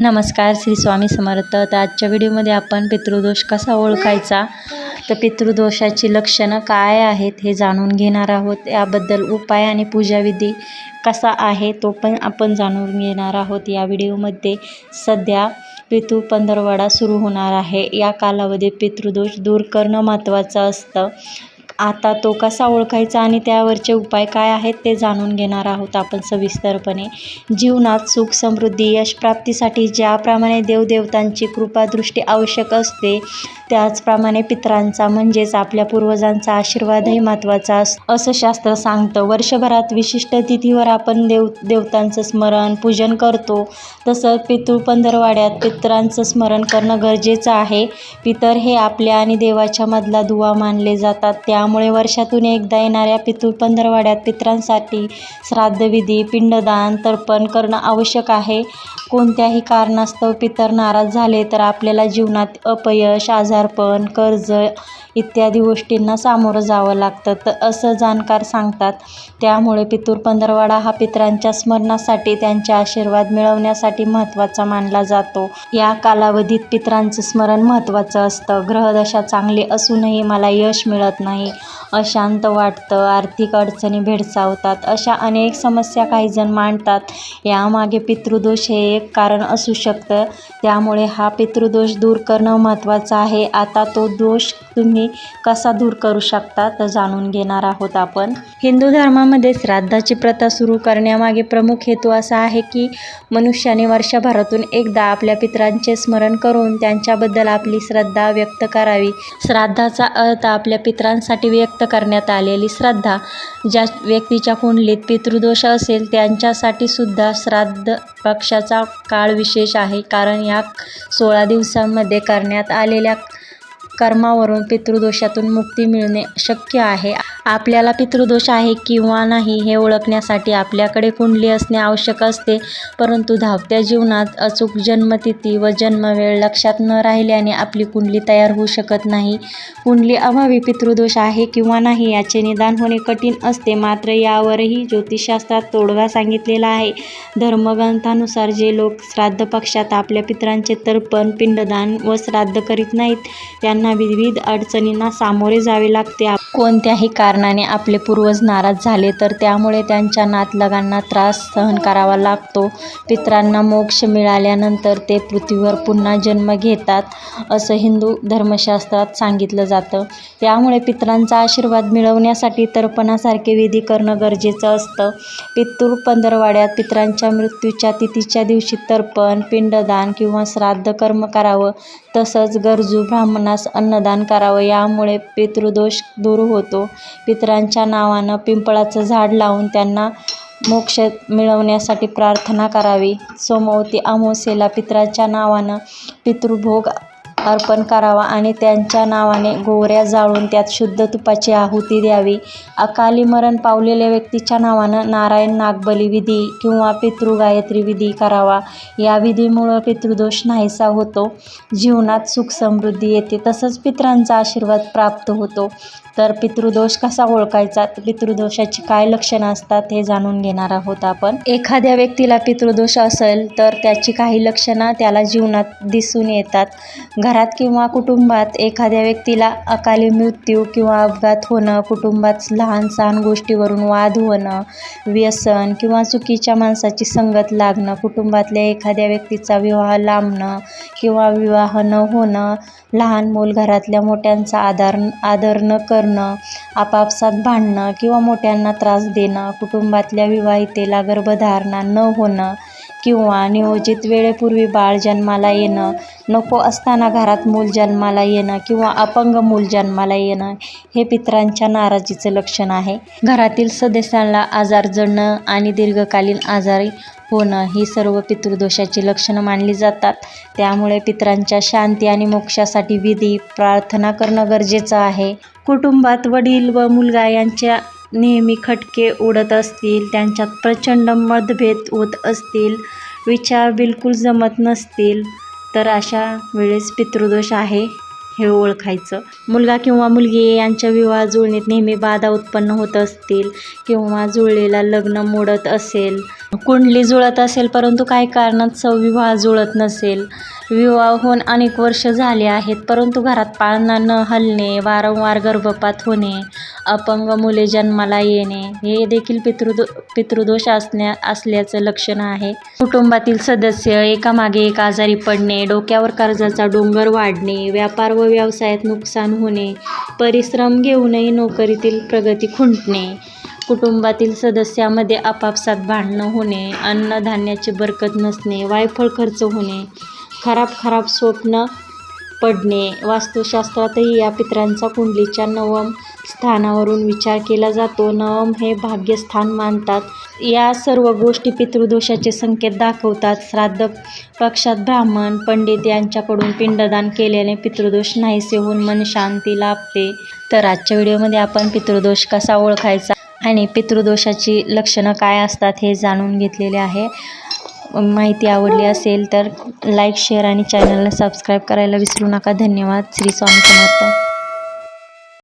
नमस्कार श्री स्वामी समर्थ. तर आजच्या व्हिडिओमध्ये आपण पितृदोष कसा ओळखायचा? तर पितृदोषाची लक्षणं काय आहेत हे जाणून घेणार आहोत. याबद्दल उपाय आणि पूजाविधी कसा आहे तो पण आपण जाणून घेणार आहोत. या व्हिडिओमध्ये सध्या पितृ पंधरवडा सुरू होणार आहे. या कालावधीत पितृदोष दूर करणं महत्त्वाचं असतं. आता तो कसा ओळखायचा आणि त्यावरचे उपाय काय आहेत ते जाणून घेणार आहोत आपण सविस्तरपणे. जीवनात सुख समृद्धी यशप्राप्तीसाठी ज्याप्रमाणे देवदेवतांची कृपादृष्टी आवश्यक असते त्याचप्रमाणे पितरांचा म्हणजेच आपल्या पूर्वजांचा आशीर्वादही महत्त्वाचा अस असं शास्त्र सांगतं. वर्षभरात विशिष्ट तिथीवर आपण देव देवतांचं स्मरण पूजन करतो. तसं पितृ पंधरवाड्यात पितरांचं स्मरण करणं गरजेचं आहे. पितर हे आपल्या आणि देवाच्या मधला दुवा मानले जातात. त्या त्यामुळे वर्षातून एकदा येणाऱ्या पितृ पंधरवाड्यात पितरांसाठी श्राद्धविधी पिंडदान तर्पण करणं आवश्यक आहे. कोणत्याही कारणास्तव पितर नाराज झाले तर आपल्याला जीवनात अपयश आजारपण कर्ज इत्यादी गोष्टींना सामोरं जावं लागतं. तर असं जाणकार सांगतात. त्यामुळे पितूर पंधरवाडा हा पितरांच्या स्मरणासाठी त्यांचे आशीर्वाद मिळवण्यासाठी महत्त्वाचा मानला जातो. या कालावधीत पितरांचं स्मरण महत्त्वाचं असतं. ग्रहदशा चांगली असूनही मला यश मिळत नाही. अशांत वाटतं आर्थिक अडचणी भेडसावतात अशा अनेक समस्या काहीजण मांडतात. यामागे पितृदोष हे एक कारण असू शकतं. त्यामुळे हा पितृदोष दूर करणं महत्त्वाचं आहे. आता तो दोष तुम्ही कसा दूर करू शकता तर जाणून घेणार आहोत आपण. हिंदू धर्मामध्ये श्राद्धाची प्रथा सुरू करण्यामागे प्रमुख हेतू असा आहे की मनुष्याने वर्षभरातून एकदा आपल्या पित्रांचे स्मरण करून त्यांच्याबद्दल आपली श्रद्धा व्यक्त करावी. श्राद्धाचा अर्थ आपल्या पित्रांसाठी व्यक्त करण्यात आलेली श्रद्धा ज्या व्यक्तीच्या कुंडलीत पितृदोष असेल त्यांच्यासाठी सुद्धा श्राद्ध पक्षाचा काळ विशेष आहे. कारण या सोळा दिवसांमध्ये करण्यात आलेल्या कर्मावरून पितृदोषातून मुक्ती मिळणे शक्य आहे. आपल्याला पितृदोष आहे किंवा नाही हे ओळखण्यासाठी आपल्याकडे कुंडली असणे आवश्यक असते परंतु धावत्या जीवनात अचूक जन्मतिथी व जन्मवेळ लक्षात न राहिल्याने आपली कुंडली तयार होऊ शकत नाही. कुंडली अभावी पितृदोष आहे किंवा नाही याचे निदान होणे कठीण असते मात्र यावरही ज्योतिषशास्त्रात तोडगा सांगितलेला आहे. धर्मग्रंथानुसार जे लोक श्राद्ध पक्षात आपल्या पितरांचे तर्पण पिंडदान व श्राद्ध करीत नाहीत त्यांना विविध अडचणींना सामोरे जावे लागते. कोणत्याही कारणाने आपले पूर्वज नाराज झाले तर त्यामुळे त्यांच्या नातलगांना त्रास सहन करावा लागतो. पितरांना मोक्ष मिळाल्यानंतर ते पृथ्वीवर पुन्हा जन्म घेतात असं हिंदू धर्मशास्त्रात सांगितलं जातं. त्यामुळे पित्रांचा आशीर्वाद मिळवण्यासाठी तर्पणासारखे विधी करणं गरजेचं असतं. पितृ पंधरवाड्यात पितरांच्या मृत्यूच्या तिथीच्या दिवशी तर्पण पिंडदान किंवा श्राद्ध कर्म करावं तसंच गरजू ब्राह्मणास अन्नदान करावं. यामुळे पितृदोष दूर होतो. पितरांच्या नावानं पिंपळाचं झाड लावून त्यांना मोक्ष मिळवण्यासाठी प्रार्थना करावी. सोमवती अमावस्येला पितराच्या नावानं पितृभोग अर्पण करावा आणि त्यांच्या नावाने गोवऱ्या जाळून त्यात शुद्ध तुपाची आहुती द्यावी. अकाली मरण पावलेल्या व्यक्तीच्या नावानं नारायण नागबली विधी किंवा पितृगायत्री विधी करावा. या विधीमुळं पितृदोष नाहीसा होतो. जीवनात सुख समृद्धी येते. तसंच पितरांचा आशीर्वाद प्राप्त होतो. तर पितृदोष कसा ओळखायचा? पितृदोषाची काय लक्षणं असतात हे जाणून घेणार आहोत आपण. एखाद्या व्यक्तीला पितृदोष असेल तर त्याची काही लक्षणं त्याला जीवनात दिसून येतात. घरात किंवा कुटुंबात एखाद्या व्यक्तीला अकाली मृत्यू किंवा अपघात होणं कुटुंबात लहान सहान गोष्टीवरून वाद होणं व्यसन किंवा चुकीच्या माणसाची संगत लागणं कुटुंबातल्या एखाद्या व्यक्तीचा विवाह लांबणं किंवा विवाह न होणं लहान मूल घरातल्या मोठ्यांचा आधार आदर न करणं आपापसात भांडणं किंवा मोठ्यांना त्रास देणं कुटुंबातल्या विवाहितेला गर्भधारणा न होणं किंवा नियोजित वेळेपूर्वी बाळ जन्माला येणं नको असताना घरात मूल जन्माला येणं किंवा अपंग मूल जन्माला येणं हे पितरांच्या नाराजीचं लक्षण आहे. घरातील सदस्यांना आजार जडणं आणि दीर्घकालीन आजारी होणं ही सर्व पितृदोषाची लक्षणं मानली जातात. त्यामुळे पित्रांच्या शांती आणि मोक्षासाठी विधी प्रार्थना करणं गरजेचं आहे. कुटुंबात वडील व मुलगा यांच्या नेहमी खटके उडत असतील त्यांच्यात प्रचंड मतभेद होत असतील विचार बिलकुल जमत नसतील तर अशा वेळेस पितृदोष आहे हे ओळखायचं. मुलगा किंवा मुलगी यांच्या विवाह जुळणीत नेहमी बाधा उत्पन्न होत असतील किंवा जुळलेला लग्न मोडत असेल कुंडली जुळत असेल परंतु काही कारणात सविवाह जुळत नसेल. विवाह होऊन अनेक वर्ष झाले आहेत परंतु घरात पाळणा न हलणे वारंवार गर्भपात होणे अपंग मुले जन्माला येणे हे देखील पितृदो पितृदोष असण्या असल्याचं लक्षण आहे. कुटुंबातील सदस्य एकामागे एक आजारी पडणे डोक्यावर कर्जाचा डोंगर वाढणे व्यापार व व्यवसायात नुकसान होणे परिश्रम घेऊनही नोकरीतील प्रगती खुंटणे कुटुंबातील सदस्यामध्ये आपापसात भांडणं होणे अन्नधान्याची बरकत नसणे वायफळ खर्च होणे खराब खराब स्वप्न पडणे वास्तुशास्त्रातही या पित्रांचा कुंडलीच्या नवम स्थानावरून विचार केला जातो. नवम हे भाग्यस्थान मानतात. या सर्व गोष्टी पितृदोषाचे संकेत दाखवतात. श्राद्ध पक्षात ब्राह्मण पंडित यांच्याकडून पिंडदान केल्याने पितृदोष नाहीसे होऊन मन शांती लाभते. तर आजच्या व्हिडिओमध्ये आपण पितृदोष कसा ओळखायचा? आणि पितृदोषाची लक्षणं काय असतात हे जाणून घेतलेले आहे. माहिती आवडली असेल तर लाईक शेअर आणि चॅनलला सबस्क्राईब करायला विसरू नका. धन्यवाद. श्री स्वामी समर्थ.